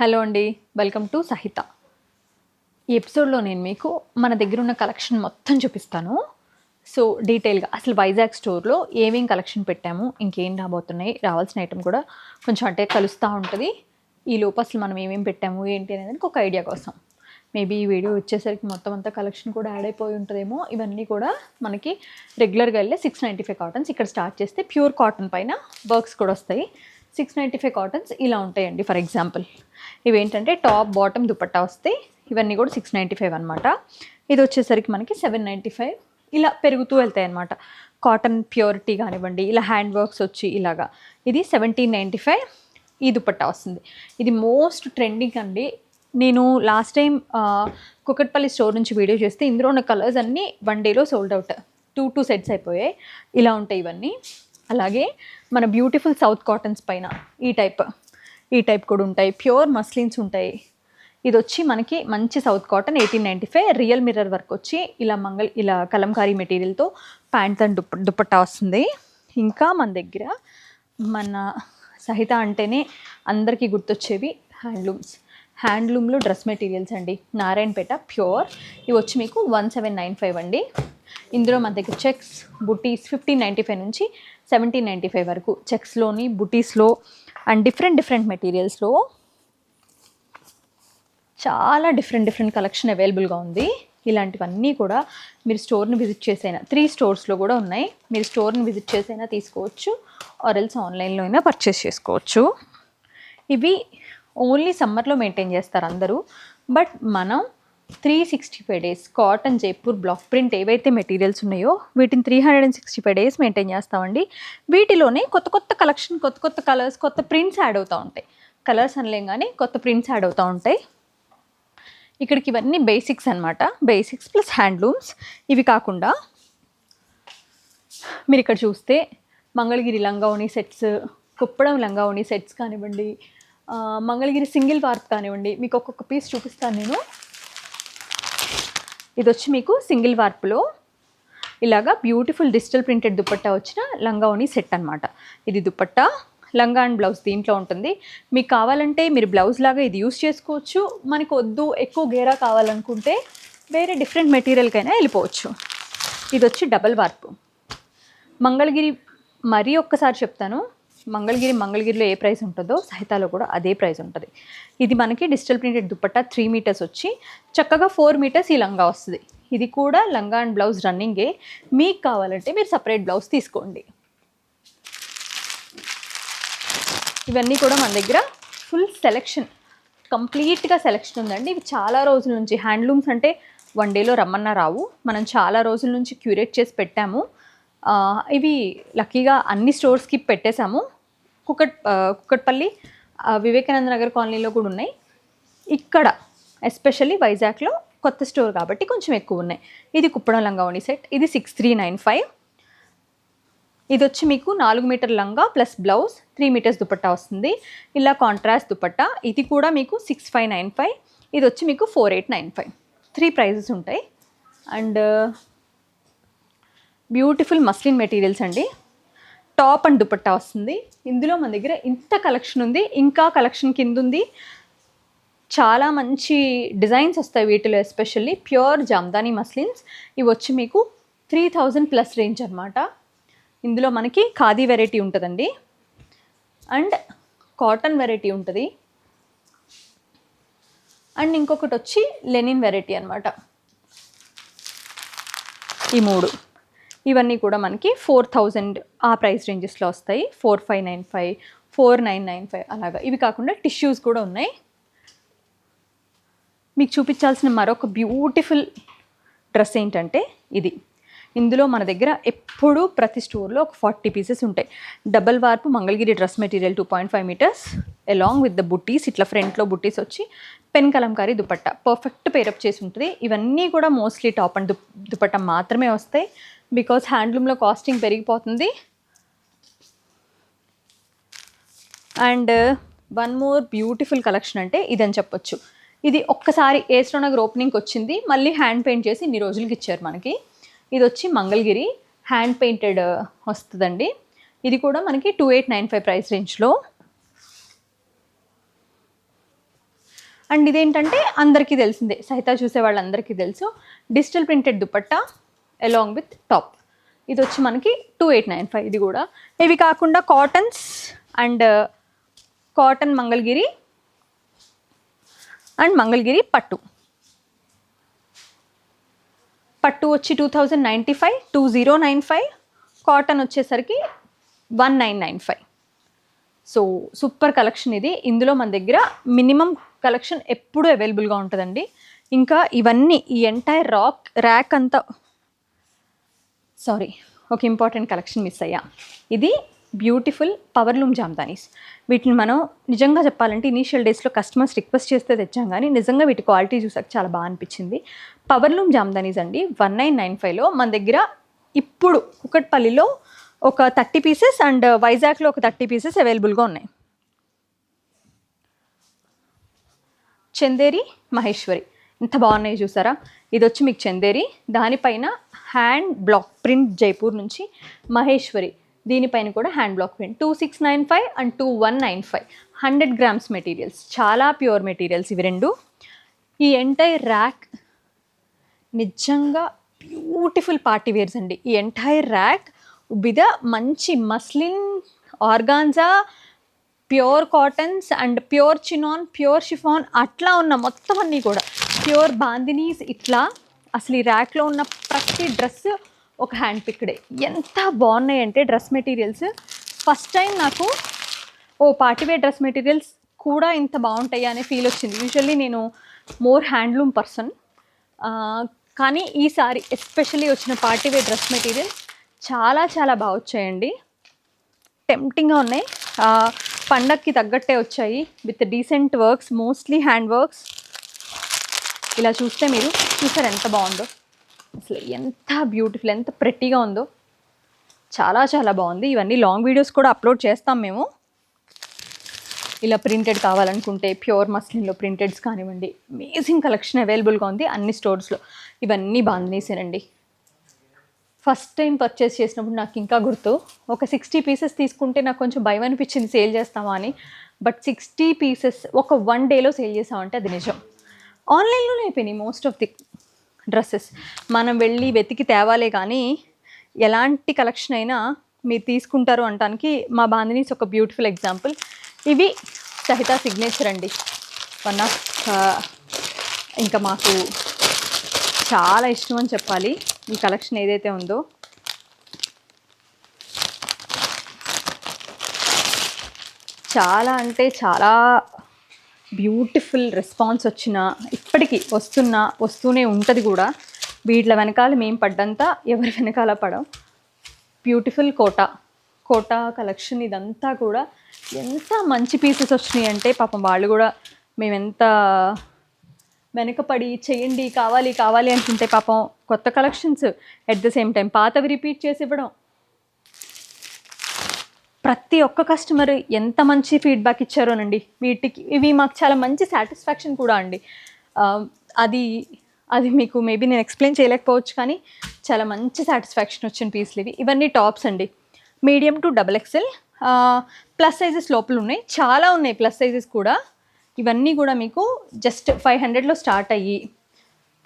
Hello అండి welcome to సహిత. ఈ ఎపిసోడ్లో నేను మీకు మన దగ్గర ఉన్న కలెక్షన్ మొత్తం చూపిస్తాను. సో డీటెయిల్గా అసలు వైజాగ్ స్టోర్లో ఏమేం కలెక్షన్ పెట్టాము ఇంకేం రాబోతున్నాయి రావాల్సిన ఐటమ్ కూడా కొంచెం అంటే కలుస్తూ ఉంటుంది. ఈ లోపు అసలు మనం ఏమేం పెట్టాము ఏంటి అనేది ఒక ఐడియా కోసం. మేబీ ఈ వీడియో వచ్చేసరికి మొత్తం అంతా కలెక్షన్ కూడా యాడ్ అయిపోయి ఉంటుందేమో. ఇవన్నీ కూడా మనకి రెగ్యులర్గా వెళ్ళే సిక్స్ నైంటీ ఫైవ్ కాటన్స్ ఇక్కడ స్టార్ట్ చేస్తే ప్యూర్ కాటన్ పైన వర్క్స్ కూడా వస్తాయి. సిక్స్ నైంటీ ఫైవ్ కాటన్స్ ఇలా ఉంటాయండి ఫర్ ఎగ్జాంపుల్. ఇవేంటంటే టాప్ బాటమ్ దుపట్టా వస్తాయి ఇవన్నీ కూడా సిక్స్ నైంటీ ఫైవ్ అనమాట ఇది వచ్చేసరికి మనకి సెవెన్ నైంటీ ఫైవ్ ఇలా పెరుగుతూ వెళ్తాయి అనమాట కాటన్ ప్యూరిటీ కానివ్వండి ఇలా హ్యాండ్ వర్క్స్ వచ్చి ఇలాగా. ఇది సెవెంటీన్ నైంటీ ఫైవ్ ఈ దుపట్టా వస్తుంది. ఇది మోస్ట్ ట్రెండింగ్ అండి. నేను లాస్ట్ టైం కుకట్పల్లి స్టోర్ నుంచి వీడియో చేస్తే ఇందులో ఉన్న కలర్స్ అన్నీ వన్ డేలో sold out. Two two sets అయిపోయాయి. ఇలా ఉంటాయి ఇవన్నీ. అలాగే మన బ్యూటిఫుల్ సౌత్ కాటన్స్ పైన ఈ టైప్ ఈ టైప్ కూడా ఉంటాయి. ప్యూర్ మస్లిన్స్ ఉంటాయి. ఇది వచ్చి మనకి మంచి south cotton eighteen ninety five. Real mirror work వచ్చి ఇలా మంగళ ఇలా కలంకారీ మెటీరియల్తో ప్యాంట్ అండ్ దుప్ప దుప్పట్టా వస్తుంది. ఇంకా మన దగ్గర మన సహిత అంటేనే అందరికీ గుర్తొచ్చేవి హ్యాండ్లూమ్స్. హ్యాండ్లూమ్లో డ్రెస్ మెటీరియల్స్ అండి. నారాయణపేట ప్యూర్. ఇవి వచ్చి మీకు వన్ సెవెన్ నైన్ ఫైవ్ అండి. ఇందులో మన దగ్గర checks buttis fifteen ninety five నుంచి సెవెంటీన్ నైంటీ ఫైవ్ వరకు. చెక్స్లోని బుటీస్లో అండ్ డిఫరెంట్ డిఫరెంట్ మెటీరియల్స్లో చాలా డిఫరెంట్ డిఫరెంట్ కలెక్షన్ అవైలబుల్గా ఉంది. ఇలాంటివన్నీ కూడా మీరు స్టోర్ని విజిట్ చేసైనా త్రీ స్టోర్స్లో కూడా ఉన్నాయి. మీరు స్టోర్ని విజిట్ చేసైనా తీసుకోవచ్చు. ఆర్ ఎల్స్ ఆన్లైన్లో అయినా పర్చేస్ చేసుకోవచ్చు. ఇవి ఓన్లీ సమ్మర్లో మెయింటైన్ చేస్తారు అందరూ. బట్ మనం three sixty five days cotton Jaipur block print ఏవైతే మెటీరియల్స్ ఉన్నాయో వీటిని three hundred and sixty five days maintain చేస్తామండి. వీటిలోనే కొత్త కొత్త కలెక్షన్ కొత్త కొత్త కలర్స్ కొత్త ప్రింట్స్ యాడ్ అవుతూ ఉంటాయి. కలర్స్ అనలేం కానీ కొత్త ప్రింట్స్ యాడ్ అవుతూ ఉంటాయి. ఇక్కడికి ఇవన్నీ బేసిక్స్ అనమాట బేసిక్స్ ప్లస్ హ్యాండ్లూమ్స్. ఇవి కాకుండా మీరు ఇక్కడ చూస్తే మంగళగిరి లంగావణి సెట్స్ కుప్పడం లంగావణి సెట్స్ కానివ్వండి మంగళగిరి సింగిల్ వార్త్ కానివ్వండి మీకు ఒక్కొక్క పీస్ చూపిస్తాను నేను. ఇది వచ్చి మీకు సింగిల్ వార్పులో ఇలాగా బ్యూటిఫుల్ డిజిటల్ ప్రింటెడ్ దుపట్టా వచ్చిన లంగావణి సెట్ అన్నమాట. ఇది దుపట్టా లంగా అండ్ బ్లౌజ్ దీంట్లో ఉంటుంది. మీకు కావాలంటే మీరు బ్లౌజ్ లాగా ఇది యూస్ చేసుకోవచ్చు. మనకు వద్దు ఎక్కువ గేరా కావాలనుకుంటే వేరే డిఫరెంట్ మెటీరియల్కైనా వెళ్ళిపోవచ్చు. ఇది వచ్చి డబల్ వార్పు. మంగళగిరి మరీ ఒక్కసారి చెప్తాను. మంగళగిరి మంగళగిరిలో ఏ ప్రైస్ ఉంటుందో సహితాలో కూడా అదే ప్రైస్ ఉంటుంది. ఇది మనకి digital printed dupatta three metres వచ్చి చక్కగా ఫోర్ మీటర్స్ ఈ లంగా వస్తుంది. ఇది కూడా లంగా అండ్ బ్లౌజ్ రన్నింగే. మీకు కావాలంటే మీరు సపరేట్ బ్లౌజ్ తీసుకోండి. ఇవన్నీ కూడా మన దగ్గర ఫుల్ సెలెక్షన్ కంప్లీట్గా సెలెక్షన్ ఉందండి. ఇవి చాలా రోజుల నుంచి హ్యాండ్లూమ్స్ అంటే వన్ డేలో రమ్మన్నా రావు. మనం చాలా రోజుల నుంచి క్యూరేట్ చేసి పెట్టాము. ఇవి లక్కీగా అన్ని స్టోర్స్కి పెట్టేశాము. కుక్కట్ కుక్కట్పల్లి వివేకానంద నగర్ కాలనీలో కూడా ఉన్నాయి. ఇక్కడ ఎస్పెషల్లీ వైజాగ్లో కొత్త స్టోర్ కాబట్టి కొంచెం ఎక్కువ ఉన్నాయి. ఇది కుప్పడం లంగావణి సెట్ ఇది సిక్స్ త్రీ నైన్ ఫైవ్. ఇది వచ్చి మీకు నాలుగు మీటర్ లంగా plus blouse three metres dupatta వస్తుంది. ఇలా కాంట్రాస్ట్ దుపట్టా ఇది కూడా మీకు సిక్స్ ఫైవ్ నైన్ ఫైవ్. ఇది వచ్చి మీకు four eight nine five. Three prices ఉంటాయి. అండ్ బ్యూటిఫుల్ మస్లిన్ మెటీరియల్స్ అండి. టాప్ అండ్ దుపట్టా వస్తుంది. ఇందులో మన దగ్గర ఇంత కలెక్షన్ ఉంది. ఇంకా కలెక్షన్ కింద ఉంది. చాలా మంచి డిజైన్స్ వస్తాయి వీటిలో ఎస్పెషల్లీ. Pure Jamdani muslins. ఇవి వచ్చి మీకు త్రీ థౌజండ్ ప్లస్ రేంజ్ అనమాట ఇందులో మనకి ఖాదీ వెరైటీ ఉంటుందండి. అండ్ కాటన్ వెరైటీ ఉంటుంది. అండ్ ఇంకొకటి వచ్చి లెనిన్ వెరైటీ అనమాట ఈ మూడు. ఇవన్నీ కూడా మనకి ఫోర్ థౌజండ్ ఆ ప్రైస్ రేంజెస్లో వస్తాయి. Four five nine five four nine nine five అలాగా. ఇవి కాకుండా టిష్యూస్ కూడా ఉన్నాయి. మీకు చూపించాల్సిన మరొక బ్యూటిఫుల్ డ్రెస్ ఏంటంటే ఇది. ఇందులో మన దగ్గర ఎప్పుడూ ప్రతి స్టోర్లో ఒక ఫార్టీ పీసెస్ ఉంటాయి. Double warp Mangalagiri dress material two point five metres along with the buttis ఇట్లా ఫ్రంట్లో బుట్టీస్ వచ్చి pen kalamkari dupatta. Perfect pair up చేసి ఉంటుంది. ఇవన్నీ కూడా మోస్ట్లీ టాప్ అండ్ దు మాత్రమే వస్తాయి. బికాస్ హ్యాండ్లూమ్లో కాస్టింగ్ పెరిగిపోతుంది. And one more beautiful collection అంటే ఇదని చెప్పొచ్చు. ఇది ఒక్కసారి ఏస్లో నగర్ ఓపెనింగ్కి వచ్చింది. మళ్ళీ హ్యాండ్ పెయింట్ చేసి ఇన్ని రోజులకి ఇచ్చారు మనకి. ఇది వచ్చి మంగళగిరి హ్యాండ్ పెయింటెడ్ uh, వస్తుందండి. ఇది కూడా మనకి two eight nine five price రేంజ్లో అండ్ ఇదేంటంటే అందరికీ తెలిసిందే. సహిత చూసే వాళ్ళందరికీ తెలుసు. Digital printed dupatta. Along with top ఇది వచ్చి మనకి టూ ఎయిట్ నైన్ ఫైవ్ ఇది కూడా. ఇవి కాకుండా cottons and cotton Mangalagiri and Mangalagiri పట్టు. పట్టు వచ్చి two thousand ninety five two zero nine five cotton వచ్చేసరికి one nine nine five so super collection ఇది. ఇందులో మన దగ్గర మినిమం కలెక్షన్ ఎప్పుడూ అవైలబుల్గా ఉంటుందండి. ఇంకా ఇవన్నీ ఈ ఎంటైర్ రాక్ ర్యాక్ అంతా సారీ ఒక ఇంపార్టెంట్ కలెక్షన్ మిస్ అయ్యా. ఇది బ్యూటిఫుల్ పవర్ లూమ్ జామ్దానీస్. వీటిని మనం నిజంగా చెప్పాలంటే ఇనీషియల్ డేస్లో కస్టమర్స్ రిక్వెస్ట్ చేస్తే తెచ్చాం కానీ నిజంగా వీటి క్వాలిటీ చూసాక చాలా బాగా అనిపించింది. పవర్ లూమ్ జామ్దానీస్ అండి వన్ నైన్ నైన్ ఫైవ్లో మన దగ్గర ఇప్పుడు కుకట్పల్లిలో ఒక థర్టీ పీసెస్ అండ్ వైజాగ్లో ఒక థర్టీ పీసెస్ అవైలబుల్గా ఉన్నాయి. చందేరి మహేశ్వరి. ఇంత బాగున్నాయి చూసారా? ఇది వచ్చి మీకు చందేరి. దానిపైన హ్యాండ్ బ్లాక్ ప్రింట్ జైపూర్ నుంచి మహేశ్వరి. దీనిపైన కూడా hand block print. Two six nine five and two one nine five. Hundred grams materials. చాలా ప్యూర్ మెటీరియల్స్ ఇవి రెండు. ఈ ఎంటైర్ ర్యాక్ నిజంగా బ్యూటిఫుల్ పార్టీ వేర్స్ అండి. ఈ ఎంటైర్ ర్యాక్ విద మంచి muslin organza pure cottons and pure chinon pure chiffon అట్లా ఉన్న మొత్తం అన్నీ కూడా. ప్యూర్ బాందినీస్ ఇట్లా. అసలు ఈ ర్యాక్లో ఉన్న ప్రతి డ్రెస్ ఒక హ్యాండ్ పిక్డే. ఎంత బాగున్నాయి అంటే డ్రెస్ మెటీరియల్స్. ఫస్ట్ టైం నాకు ఓ పార్టీవేర్ డ్రెస్ మెటీరియల్స్ కూడా ఇంత బాగుంటాయి అనే ఫీల్ వచ్చింది. యూజువల్లీ నేను మోర్ హ్యాండ్లూమ్ పర్సన్. కానీ ఈసారి ఎస్పెషల్లీ వచ్చిన పార్టీవేర్ డ్రెస్ మెటీరియల్స్ చాలా చాలా బాగా వచ్చాయండి. టెంప్టింగ్గా ఉన్నాయి. పండక్కి తగ్గట్టే వచ్చాయి. With decent works mostly hand works ఇలా చూస్తే మీరు చూసారు ఎంత బాగుందో. అసలు ఎంత బ్యూటిఫుల్ ఎంత ప్రెట్టీగా ఉందో. చాలా చాలా బాగుంది. ఇవన్నీ లాంగ్ వీడియోస్ కూడా అప్లోడ్ చేస్తాం మేము. ఇలా ప్రింటెడ్ కావాలనుకుంటే ప్యూర్ మస్లిన్లో ప్రింటెడ్స్ కానివ్వండి అమేజింగ్ కలెక్షన్ అవైలబుల్గా ఉంది అన్ని స్టోర్స్లో ఇవన్నీ బాగుందేసానండి ఫస్ట్ టైం పర్చేస్ చేసినప్పుడు నాకు ఇంకా గుర్తు. ఒక సిక్స్టీ పీసెస్ తీసుకుంటే నాకు కొంచెం భయం అనిపించింది సేల్ చేస్తామా అని. బట్ సిక్స్టీ పీసెస్ ఒక వన్ డేలో సేల్ చేసామంటే అది నిజం. ఆన్లైన్లోనే అయిపోయినాయి మోస్ట్ ఆఫ్ ది డ్రెస్సెస్. మనం వెళ్ళి వెతికి తేవాలే కానీ ఎలాంటి కలెక్షన్ అయినా మీరు తీసుకుంటారు అనడానికి మా బాందినీస్ ఒక బ్యూటిఫుల్ ఎగ్జాంపుల్. ఇవి సహిత సిగ్నేచర్ అండి. వన్ ఆఫ్ ఇంకా మాకు చాలా ఇష్టం అని చెప్పాలి. ఈ కలెక్షన్ ఏదైతే ఉందో. చాలా అంటే చాలా బ్యూటిఫుల్ రెస్పాన్స్ వచ్చిన ఇప్పటికీ వస్తున్న వస్తూనే ఉంటుంది కూడా. వీటిల వెనకాల మేము పడ్డంతా ఎవరి వెనకాల పడం. బ్యూటిఫుల్ కోట. కోట కలెక్షన్ ఇదంతా కూడా ఎంత మంచి పీసెస్ వచ్చినాయి అంటే పాపం వాళ్ళు కూడా మేము ఎంత వెనకపడి చేయండి కావాలి కావాలి అనుకుంటే పాపం కొత్త collections. At the same time పాతవి రిపీట్ చేసి ఇవ్వడం. ప్రతి ఒక్క కస్టమర్ ఎంత మంచి ఫీడ్బ్యాక్ ఇచ్చారోనండి వీటికి ఇవి మాకు చాలా మంచి సాటిస్ఫాక్షన్ కూడా అండి. అది అది మీకు మేబీ నేను ఎక్స్ప్లెయిన్ చేయలేకపోవచ్చు కానీ చాలా మంచి సాటిస్ఫాక్షన్ వచ్చిన పీస్లు ఇవి. ఇవన్నీ టాప్స్ అండి. Medium to double XL plus sizes లోపల ఉన్నాయి. చాలా ఉన్నాయి ప్లస్ సైజెస్ కూడా. ఇవన్నీ కూడా మీకు జస్ట్ ఫైవ్ హండ్రెడ్లో స్టార్ట్ అయ్యి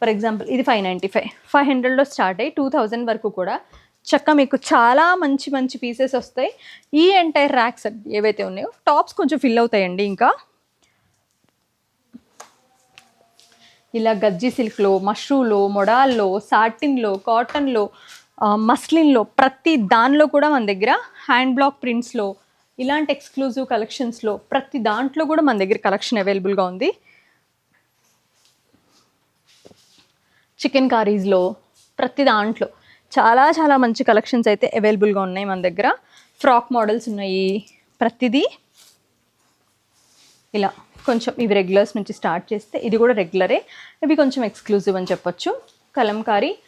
ఫర్ ఎగ్జాంపుల్ ఇది ఫైవ్ నైంటీ ఫైవ్ ఫైవ్ హండ్రెడ్లో స్టార్ట్ అయ్యి టూ థౌజండ్ వరకు కూడా చక్క మీకు చాలా మంచి మంచి పీసెస్ వస్తాయి. ఈ ఎంటైర్ ర్యాక్స్ ఏవైతే ఉన్నాయో టాప్స్ కొంచెం ఫిల్ అవుతాయండి ఇంకా. ఇలా గజ్జి సిల్క్లో మష్రూలో మొడాల్లో సాటిన్లో కాటన్లో మస్లిన్లో ప్రతి దానిలో కూడా మన దగ్గర హ్యాండ్ బ్లాక్ ప్రింట్స్లో ఇలాంటి ఎక్స్క్లూజివ్ కలెక్షన్స్లో ప్రతి దాంట్లో కూడా మన దగ్గర కలెక్షన్ అవైలబుల్గా ఉంది. చికెన్ కారీస్లో ప్రతి దాంట్లో చాలా చాలా మంచి కలెక్షన్స్ అయితే అవైలబుల్గా ఉన్నాయి మన దగ్గర. ఫ్రాక్ మోడల్స్ ఉన్నాయి ప్రతిదీ. ఇలా కొంచెం ఇవి రెగ్యులర్స్ నుంచి స్టార్ట్ చేస్తే ఇది కూడా రెగ్యులరే. ఇవి కొంచెం ఎక్స్క్లూజివ్ అని చెప్పొచ్చు. కలంకారీ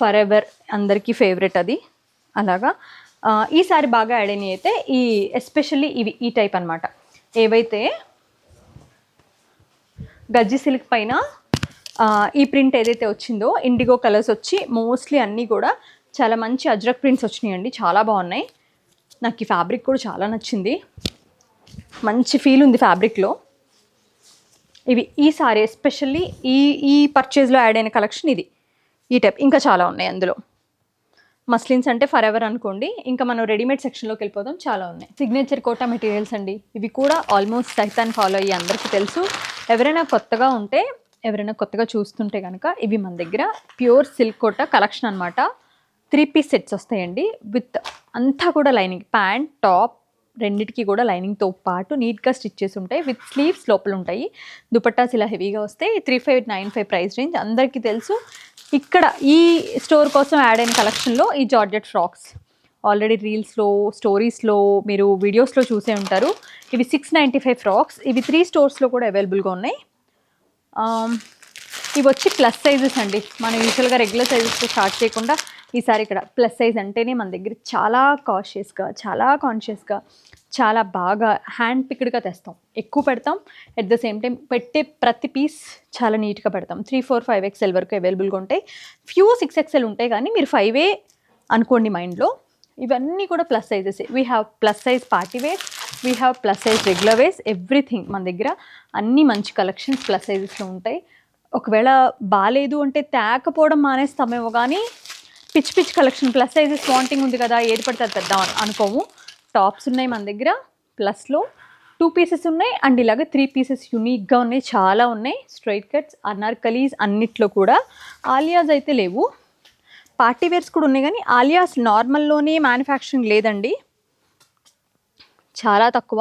ఫర్ ఎవర్ అందరికీ ఫేవరెట్ అది. అలాగా. ఈసారి బాగా యాడ్ అయినాయి అయితే ఈ ఎస్పెషల్లీ ఇవి ఈ టైప్ అన్నమాట. ఏవైతే గజ్జి సిల్క్ పైన ఈ ప్రింట్ ఏదైతే వచ్చిందో ఇండిగో కలర్స్ వచ్చి మోస్ట్లీ అన్నీ కూడా చాలా మంచి అజ్రక్ ప్రింట్స్ వచ్చినాయండి. చాలా బాగున్నాయి. నాకు ఈ ఫ్యాబ్రిక్ కూడా చాలా నచ్చింది. మంచి ఫీల్ ఉంది ఫ్యాబ్రిక్లో ఇవి ఈ సారీ ఎస్పెషల్లీ ఈ ఈ పర్చేజ్లో యాడ్ అయిన కలెక్షన్ ఇది. ఈ టైప్ ఇంకా చాలా ఉన్నాయి అందులో. మస్లిన్స్ అంటే ఫర్ ఎవర్ అనుకోండి. ఇంకా మనం రెడీమేడ్ సెక్షన్లోకి వెళ్ళిపోదాం. చాలా ఉన్నాయి. సిగ్నేచర్ కోటా మెటీరియల్స్ అండి. ఇవి కూడా ఆల్మోస్ట్ సైతాన్ ఫాలో అయ్యి అందరికీ తెలుసు. ఎవరైనా కొత్తగా ఉంటే ఎవరైనా కొత్తగా చూస్తుంటే కనుక ఇవి మన దగ్గర ప్యూర్ సిల్క్ కోటా కలెక్షన్ అనమాట త్రీ పీస్ సెట్స్ వస్తాయండి. విత్ అంతా కూడా లైనింగ్ ప్యాంట్ టాప్ రెండిటికి కూడా లైనింగ్తో పాటు నీట్గా స్టిచ్ చేసి ఉంటాయి. విత్ స్లీవ్స్ లోపల ఉంటాయి. దుపట్టాస్ ఇలా హెవీగా వస్తాయి three five nine five price range అందరికీ తెలుసు. ఇక్కడ ఈ స్టోర్ కోసం యాడ్ అయిన కలెక్షన్లో ఈ జార్జెట్ ఫ్రాక్స్. ఆల్రెడీ రీల్స్లో స్టోరీస్లో మీరు వీడియోస్లో చూసే ఉంటారు. ఇవి సిక్స్ నైంటీ ఫైవ్ ఫ్రాక్స్. ఇవి త్రీ స్టోర్స్లో కూడా అవైలబుల్గా ఉన్నాయి. ఇవి వచ్చి ప్లస్ సైజెస్ అండి. మనం యూజువల్గా రెగ్యులర్ సైజెస్తో స్టార్ట్ చేయకుండా ఈసారి ఇక్కడ ప్లస్ సైజ్ అంటేనే మన దగ్గర చాలా కాషియస్గా చాలా కాన్షియస్గా చాలా బాగా హ్యాండ్ పిక్డ్గా తెస్తాం. ఎక్కువ పెడతాం. ఎట్ ద సేమ్ టైం పెట్టే ప్రతి పీస్ చాలా నీట్గా పెడతాం. త్రీ ఫోర్ ఫైవ్ ఎక్స్ఎల్ వరకు అవైలబుల్గా ఉంటాయి. ఫ్యూ సిక్స్ ఎక్స్ఎల్ ఉంటాయి కానీ మీరు ఫైవే అనుకోండి మైండ్లో ఇవన్నీ కూడా plus sizes we have plus size party wear we have plus size regular wears everything మన దగ్గర అన్ని మంచి కలెక్షన్స్ ప్లస్ సైజెస్లో ఉంటాయి. ఒకవేళ బాగాలేదు అంటే తేకపోవడం మానేస్తామేమో కానీ పిచ్ పిచ్ కలెక్షన్ ప్లస్ సైజెస్ వాంటింగ్ ఉంది కదా ఏది పడితే అది తెద్దాం అనుకోము టాప్స్ ఉన్నాయి మన దగ్గర ప్లస్లో టూ పీసెస్ ఉన్నాయి. అండ్ ఇలాగ త్రీ పీసెస్ యూనిక్గా ఉన్నాయి చాలా ఉన్నాయి. స్ట్రైట్ కట్స్ అనార్కలీస్ అన్నిట్లో కూడా. ఆలియాస్ అయితే లేవు. పార్టీ వేర్స్ కూడా ఉన్నాయి కానీ ఆలియాస్ నార్మల్లోనే మ్యానుఫ్యాక్చరింగ్ లేదండి. చాలా తక్కువ.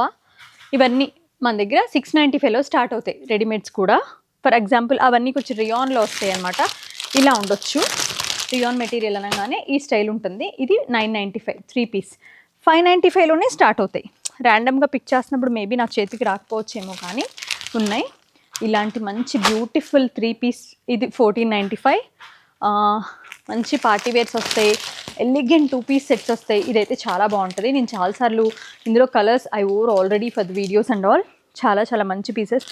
ఇవన్నీ మన దగ్గర సిక్స్ నైంటీ ఫైవ్లో స్టార్ట్ అవుతాయి రెడీమేడ్స్ కూడా. ఫర్ ఎగ్జాంపుల్ అవన్నీ కొంచెం రియాన్లో వస్తాయి అనమాట ఇలా ఉండొచ్చు. రియాన్ మెటీరియల్ అనగానే ఈ స్టైల్ ఉంటుంది. ఇది nine ninety five three piece five ninety ఫైవ్లోనే start అవుతాయి. ర్యాండమ్గా పిక్ చేసినప్పుడు మేబీ నా చేతికి రాకపోవచ్చేమో కానీ ఉన్నాయి. ఇలాంటి మంచి బ్యూటిఫుల్ త్రీ పీస్ ఇది ఫోర్టీన్ నైంటీ ఫైవ్ మంచి పార్టీ వేర్స్ వస్తాయి. ఎలిగెంట్ టూ పీస్ సెట్స్ వస్తాయి. ఇదైతే చాలా బాగుంటుంది. నేను చాలాసార్లు ఇందులో colours I wore already for the videos and all చాలా చాలా మంచి పీసెస్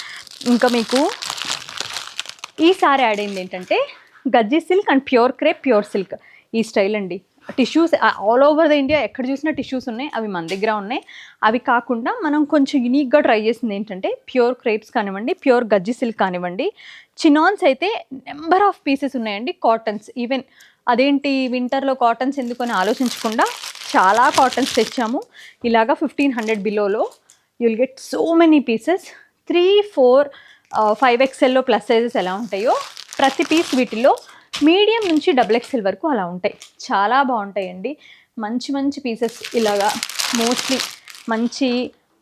ఇంకా మీకు ఈసారి యాడ్ అయింది ఏంటంటే gajji silk and pure crepe pure silk ఈ స్టైల్ అండి. Tissues all over the India ఎక్కడ చూసినా టిష్యూస్ ఉన్నాయి అవి మన దగ్గర ఉన్నాయి. అవి కాకుండా మనం కొంచెం యూనిక్గా ట్రై చేసింది ఏంటంటే ప్యూర్ క్రేప్స్ కానివ్వండి ప్యూర్ గజ్జి సిల్క్ కానివ్వండి. చినాన్స్ అయితే నెంబర్ ఆఫ్ పీసెస్ ఉన్నాయండి కాటన్స్. ఈవెన్ అదేంటి వింటర్లో కాటన్స్ ఎందుకని ఆలోచించకుండా చాలా కాటన్స్ తెచ్చాము. ఇలాగా fifteen hundred బిలోలో. You'll get so many pieces three four five ఎక్స్ఎల్లో plus sizes ఎలా ఉంటాయో ప్రతి పీస్ వీటిల్లో మీడియం నుంచి డబుల్ ఎక్స్ఎల్ వరకు అలా ఉంటాయి. చాలా బాగుంటాయండి. మంచి మంచి పీసెస్ ఇలాగా మోస్ట్లీ మంచి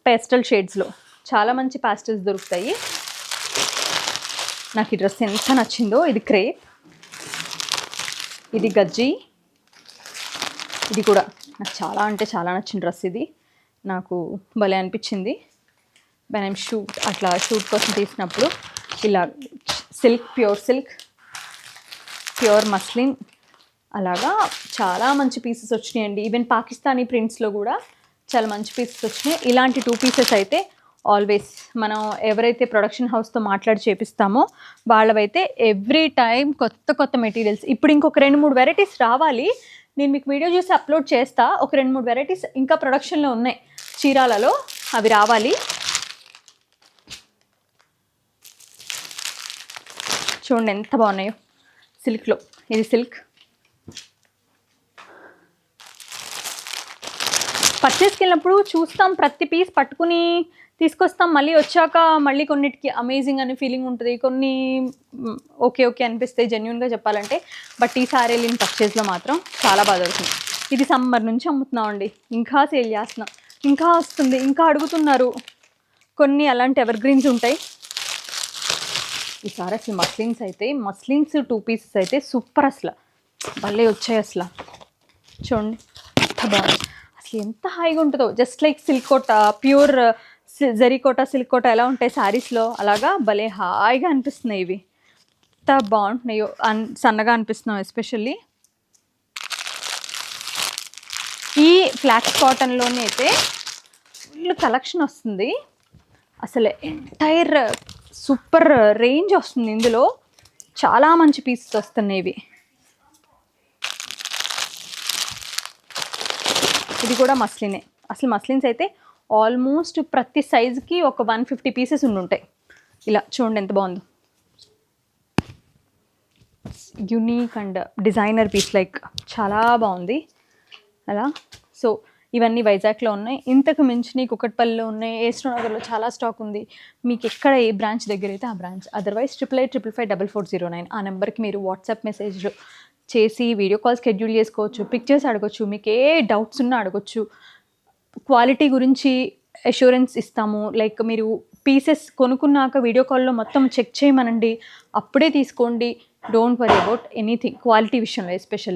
పేస్టల్ షేడ్స్లో చాలా మంచి పాస్టల్స్ దొరుకుతాయి. నాకు ఈ డ్రెస్ ఎంత నచ్చిందో ఇది క్రేప్ ఇది గజ్జి ఇది కూడా. నాకు చాలా అంటే చాలా నచ్చిన డ్రెస్ ఇది. నాకు భలే అనిపించింది. మనం షూట్ అట్లా షూట్ కోసం తీసినప్పుడు ఇలా silk pure silk pure muslin. అలాగా చాలా మంచి పీసెస్ వచ్చినాయండి. ఈవెన్ పాకిస్తానీ ప్రింట్స్లో కూడా చాలా మంచి పీసెస్ వచ్చినాయి. ఇలాంటి టూ పీసెస్ అయితే ఆల్వేస్ మనం ఎవరైతే ప్రొడక్షన్ హౌస్తో మాట్లాడి చేపిస్తామో వాళ్ళవైతే ఎవ్రీ టైం కొత్త కొత్త మెటీరియల్స్ ఇప్పుడు ఇంకొక రెండు మూడు వెరైటీస్ రావాలి. నేను మీకు వీడియో చూసి అప్లోడ్ చేస్తా. ఒక రెండు మూడు వెరైటీస్ ఇంకా ప్రొడక్షన్లో ఉన్నాయి. చీరాలలో అవి రావాలి. చూడండి ఎంత బాగున్నాయో. సిల్క్లో. ఇది సిల్క్. పర్చేస్కి వెళ్ళినప్పుడు చూస్తాం ప్రతి పీస్ పట్టుకుని తీసుకొస్తాం. మళ్ళీ వచ్చాక మళ్ళీ కొన్నిటికి అమేజింగ్ అనే ఫీలింగ్ ఉంటుంది. కొన్ని ఓకే ఓకే అనిపిస్తాయి జెన్యున్గా చెప్పాలంటే. బట్ ఈసారి వెళ్ళిన పర్చేస్లో మాత్రం చాలా బాధ అవుతుంది ఇది సమ్మర్ నుంచి అమ్ముతున్నామండి. ఇంకా సేల్ చేస్తున్నాం. ఇంకా వస్తుంది. ఇంకా అడుగుతున్నారు. కొన్ని అలాంటి ఎవర్ గ్రీన్స్ ఉంటాయి. ఈసారి అసలు మస్లిన్స్ అయితే మస్లిన్స్ టూ పీసెస్ అయితే సూపర్ అసలు. భలే వచ్చాయి అసలు. చూడండి ఎంత బాగుంది. అసలు ఎంత హాయిగా ఉంటుందో. జస్ట్ లైక్ సిల్కోట ప్యూర్ జరీకోట సిల్కోట ఎలా ఉంటాయి శారీస్లో అలాగా భలే హాయిగా అనిపిస్తున్నాయి ఇవి. ఎంత బాగుంటున్నాయో అన్ సన్నగా అనిపిస్తున్నావు ఎస్పెషల్లీ ఈ ఫ్లాక్స్ కాటన్లోనే అయితే ఫుల్ కలెక్షన్ వస్తుంది. అసలు ఎంటైర్ సూపర్ రేంజ్ వస్తుంది ఇందులో. చాలా మంచి పీసెస్ వస్తున్నాయి ఇవి. ఇది కూడా మస్లినే. అసలు మస్లిన్స్ అయితే ఆల్మోస్ట్ ప్రతి సైజుకి ఒక వన్ ఫిఫ్టీ పీసెస్ ఉండుంటాయి ఇలా చూడండి ఎంత బాగుందో. Unique and designer piece like చాలా బాగుంది. అలా. సో ఇవన్నీ వైజాగ్లో ఉన్నాయి. ఇంతకు మించి కుక్కట్పల్లిలో ఉన్నాయి ఏస్ట్రో నగర్లో చాలా స్టాక్ ఉంది. మీకు ఎక్కడ ఏ బ్రాంచ్ దగ్గర అయితే ఆ branch. Otherwise triple eight triple five double four zero nine ఆ నెంబర్కి మీరు వాట్సాప్ మెసేజ్ చేసి వీడియో కాల్ షెడ్యూల్ చేసుకోవచ్చు పిక్చర్స్ అడగొచ్చు మీకు ఏ డౌట్స్ ఉన్నా అడగొచ్చు. క్వాలిటీ గురించి అష్యూరెన్స్ ఇస్తాము. లైక్ మీరు పీసెస్ కొనుక్కున్నాక వీడియో కాల్లో మొత్తం చెక్ చేయమనండి. అప్పుడే తీసుకోండి. Don't worry about anything quality విషయంలో ఎస్పెషల్లీ.